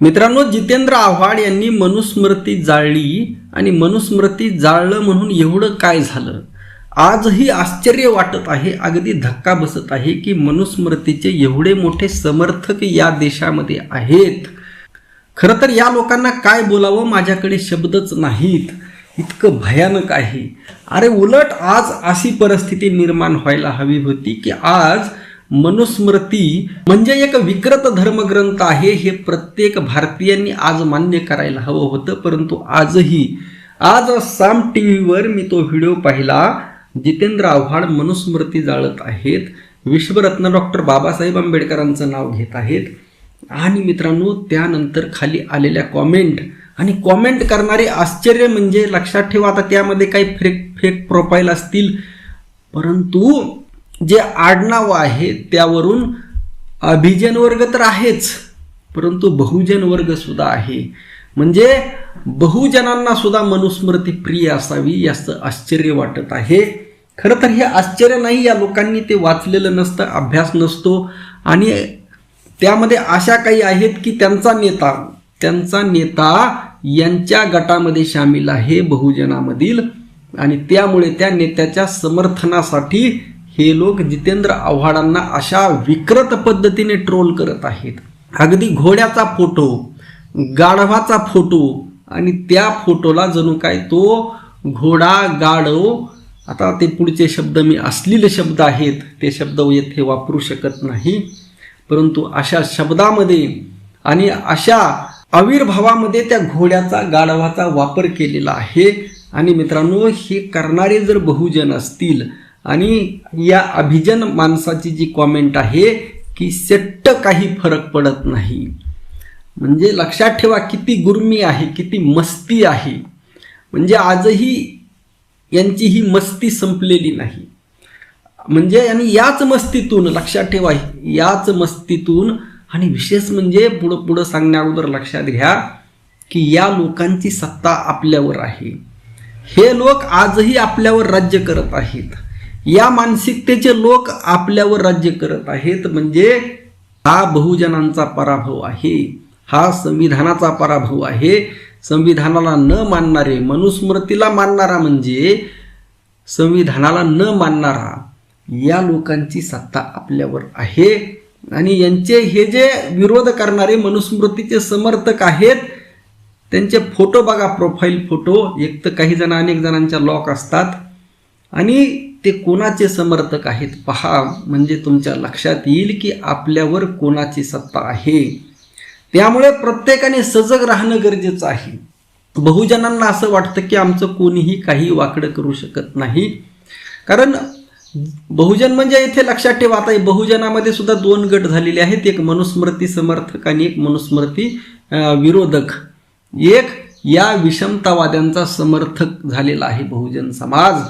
मित्रांनो जितेंद्र आव्हाड यांनी मनुस्मृती जाळली आणि मनुस्मृती जाळलं म्हणून एवढं काय झालं? आजही आश्चर्य वाटत आहे अगदी धक्का बसत आहे की मनुस्मृतीचे एवढे मोठे समर्थक या देशामध्ये आहेत. खरं तर या लोकांना काय बोलावं माझ्याकडे शब्दच नाहीत. इतकं भयानक आहे. अरे उलट आज अशी परिस्थिती निर्माण व्हायला हवी होती की आज मनुस्मृती म्हणजे एक विकृत धर्मग्रंथ आहे हे प्रत्येक भारतीयांनी आज मान्य करायला हवं होतं. परंतु आजही आज साम टी व्हीवर मी तो व्हिडिओ पाहिला जितेंद्र आव्हाड मनुस्मृती जाळत आहेत. विश्वरत्न डॉक्टर बाबासाहेब आंबेडकरांचं नाव घेत आहेत. आणि मित्रांनो त्यानंतर खाली आलेल्या कॉमेंट आणि कॉमेंट करणारे आश्चर्य म्हणजे लक्षात ठेवा आता त्यामध्ये काही फेक फेक प्रोफाईल असतील. परंतु जे आडनाव आहे त्यावरून अभिजन वर्ग तर आहेच परंतु बहुजन वर्ग सुद्धा आहे. म्हणजे बहुजनांना सुद्धा मनुस्मृती प्रिय असावी याचं आश्चर्य वाटत आहे. खरं तर हे आश्चर्य नाही या लोकांनी ते वाचलेलं नसतं अभ्यास नसतो आणि त्यामध्ये अशा काही आहेत की त्यांचा नेता त्यांचा नेता यांच्या गटामध्ये सामील आहे बहुजनामधील आणि त्यामुळे त्या नेत्याच्या समर्थनासाठी हे लोक जितेंद्र आव्हाडांना अशा विकृत पद्धतीने ट्रोल करत आहेत. अगदी घोड्याचा फोटो गाढवाचा फोटो आणि त्या फोटोला जणू काय तो घोडा गाढव आता ते पुढचे शब्द मी असलेले शब्द आहेत ते शब्द येथे वापरू शकत नाही. परंतु अशा शब्दामध्ये आणि अशा आविर्भावामध्ये त्या घोड्याचा गाढवाचा वापर केलेला आहे. आणि मित्रांनो हे करणारे जर बहुजन असतील आणि या अभिजन माणसाची जी कॉमेंट आहे की सेट्ट काही फरक पडत नाही. म्हणजे लक्षात ठेवा किती गुर्मी आहे किती मस्ती आहे. म्हणजे आजही यांची ही मस्ती संपलेली नाही. म्हणजे आणि याच मस्तीतून लक्षात ठेवा याच मस्तीतून आणि विशेष म्हणजे पुढं पुढं सांगण्या अगोदर लक्षात घ्या की या लोकांची सत्ता आपल्यावर आहे. हे लोक आजही आपल्यावर राज्य करत आहेत. या मानसिकतेचे लोक आपल्यावर राज्य करत आहेत. म्हणजे हा बहुजनांचा पराभव आहे. हा संविधानाचा पराभव आहे. संविधानाला न मानणारे मनुस्मृतीला मानणारा म्हणजे संविधानाला न मानणारा या लोकांची सत्ता आपल्यावर आहे. आणि यांचे हे जे विरोध करणारे मनुस्मृतीचे समर्थक आहेत त्यांचे फोटो बघा प्रोफाईल फोटो. एक तर काही जण अनेक जणांच्या लॉक असतात. आणि ते कोणाचे समर्थक आहेत पहा म्हणजे तुमच्या लक्षात येईल की आपल्यावर कोणाची सत्ता आहे. त्यामुळे प्रत्येकाने सजग राहणं गरजेचं आहे. बहुजनांना असं वाटतं की आमचं कोणीही काही वाकडं करू शकत नाही. कारण बहुजन म्हणजे इथे लक्षात ठेवा आता बहुजनामध्ये सुद्धा दोन गट झालेले आहेत. एक मनुस्मृती समर्थक आणि एक मनुस्मृती विरोधक. एक या विषमतावाद्यांचा समर्थक झालेला आहे बहुजन समाज.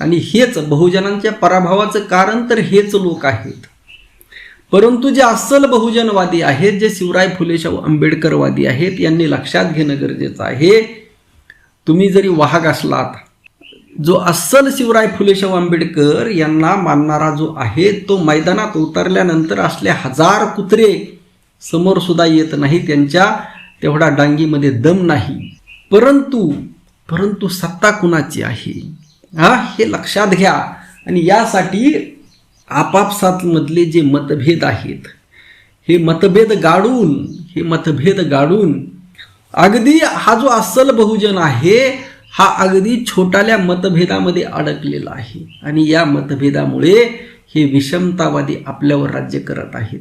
आणि हेच बहुजनांच्या पराभवाचं कारण तर हेच लोक आहेत. परंतु जे अस्सल बहुजनवादी आहेत जे शिवराय फुलेशाहू आंबेडकरवादी आहेत यांनी लक्षात घेणं गरजेचं आहे. तुम्ही जरी वाहक असलात जो अस्सल शिवराय फुलेशाहू आंबेडकर यांना मानणारा जो आहे तो मैदानात उतरल्यानंतर असले हजार कुत्रे समोर सुद्धा येत नाही त्यांच्या तेवढा डांगीमध्ये दम नाही. परंतु परंतु सत्ता कुणाची आहे? हा हे लक्षात घ्या. आणि यासाठी आपापसातमधले जे मतभेद आहेत हे मतभेद गाडून हे मतभेद गाडून अगदी हा जो अस्सल बहुजन आहे हा अगदी छोटाल्या मतभेदामध्ये अडकलेला आहे. आणि या मतभेदामुळे हे विषमतावादी आपल्यावर राज्य करत आहेत.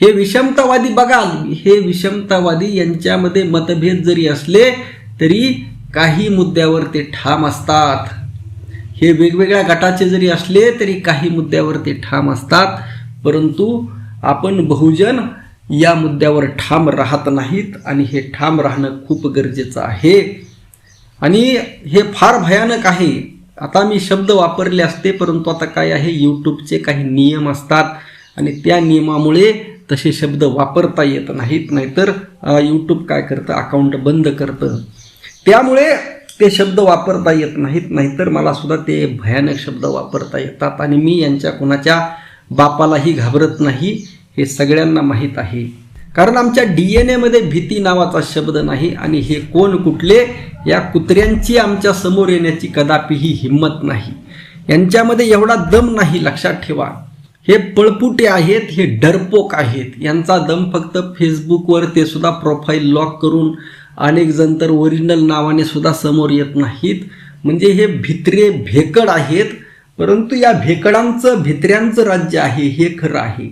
हे विषमतावादी बघाल हे विषमतावादी यांच्यामध्ये मतभेद जरी असले तरी काही मुद्द्यावर ते ठाम असतात. हे वेगवेगळ्या गटाचे जरी असले तरी काही मुद्द्यावर ते ठाम असतात. परंतु आपण बहुजन या मुद्द्यावर ठाम राहत नाहीत आणि हे ठाम राहणं खूप गरजेचं आहे. आणि हे फार भयानक आहे. आता मी शब्द वापरले असते परंतु आता काय आहे? यूट्यूबचे काही नियम असतात आणि त्या नियमामुळे तसे शब्द वापरता येत नाहीत. नाहीतर यूट्यूब काय करतं? अकाउंट बंद करतं. त्यामुळे ते शब्द वापरता येत नाहीत नाहीतर मला सुद्धा ते भयानक शब्द वापरता येतात आणि मी यांच्या कोणाच्या बापालाही घाबरत नाही हे सगळ्यांना माहीत आहे. कारण आमच्या डी एन एमध्ये भीती नावाचा शब्द नाही आणि हे कोण कुठले या कुत्र्यांची आमच्यासमोर येण्याची कदापिही हिंमत नाही. यांच्यामध्ये एवढा दम नाही लक्षात ठेवा. हे पळपुटे आहेत हे डरपोक आहेत. यांचा दम फक्त फेसबुकवर ते सुद्धा प्रोफाईल लॉक करून अनेक जण तर ओरिजिनल नावाने सुद्धा समोर येत नाहीत. म्हणजे हे भित्रे भेकड आहेत परंतु या भेकडांचं भित्र्यांचं राज्य आहे हे खरं आहे.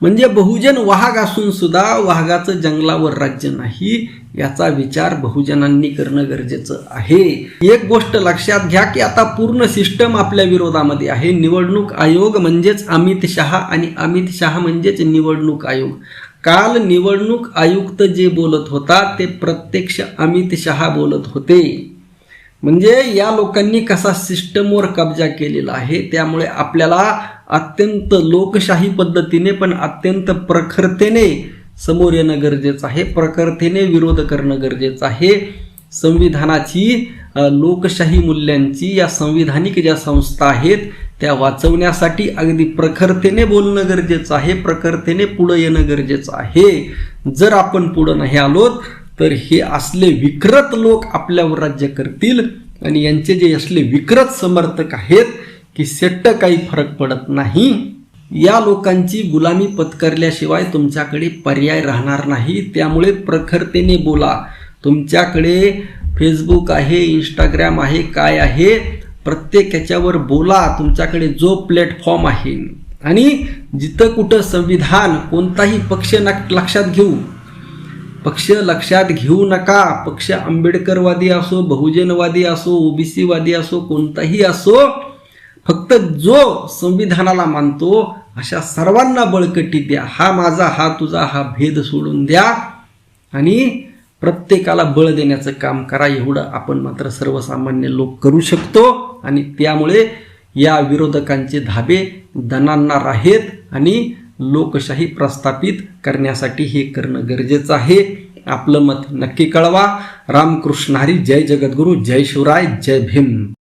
म्हणजे बहुजन वाघ असून सुद्धा वाघाचं जंगलावर राज्य नाही याचा विचार बहुजनांनी करणं गरजेचं आहे. एक गोष्ट लक्षात घ्या की आता पूर्ण सिस्टम आपल्या विरोधामध्ये आहे. निवडणूक आयोग म्हणजेच अमित शहा आणि अमित शहा म्हणजेच निवडणूक आयोग. काल निवडणूक आयुक्त जे बोलत होता ते प्रत्यक्ष अमित शहा बोलत होते. म्हणजे या लोकांनी कसा सिस्टमवर कब्जा केलेला आहे त्यामुळे आपल्याला अत्यंत लोकशाही पद्धतीने पण अत्यंत प्रखरतेने समोर येणं गरजेचं आहे प्रखरतेने विरोध करणं गरजेचं आहे. संविधानाची लोकशाही मूल्यांची या संविधानिक ज्या संस्था आहेत त्या वाचवण्यासाठी अगदी प्रखरतेने बोलणं गरजेचं आहे प्रखरतेने पुढं येणं गरजेचं आहे. जर आपण पुढं नाही आलोत तर हे असले विकृत लोक आपल्यावर राज्य करतील आणि यांचे जे असले विकृत समर्थक आहेत की सेट्ट काही फरक पडत नाही. या लोकांची गुलामी पत्करल्याशिवाय तुमच्याकडे पर्याय राहणार नाही. त्यामुळे प्रखरतेने बोला. तुमच्याकडे फेसबुक आहे इंस्टाग्राम आहे काय आहे प्रत्येक याच्यावर बोला तुमच्याकडे जो प्लॅटफॉर्म आहे. आणि जिथं कुठं संविधान कोणताही पक्ष न लक्षात घेऊ. पक्ष लक्षात घेऊ नका. पक्ष आंबेडकरवादी असो बहुजनवादी असो ओबीसीवादी असो कोणताही असो फक्त जो संविधानाला मानतो अशा सर्वांना बळकटी द्या. हा माझा हा तुझा हा भेद सोडून द्या. आणि प्रत्येकाला बळ देण्याचं काम करा. एवढं आपण मात्र सर्वसामान्य लोक करू शकतो. आणि त्यामुळे या विरोधकांचे धाबे दणाणणार आहेत आणि लोकशाही प्रस्थापित करण्यासाठी हे करणं गरजेचं आहे. आपलं मत नक्की कळवा. रामकृष्ण हरी. जय जगद्गुरू. जय शिवराय. जय भीम.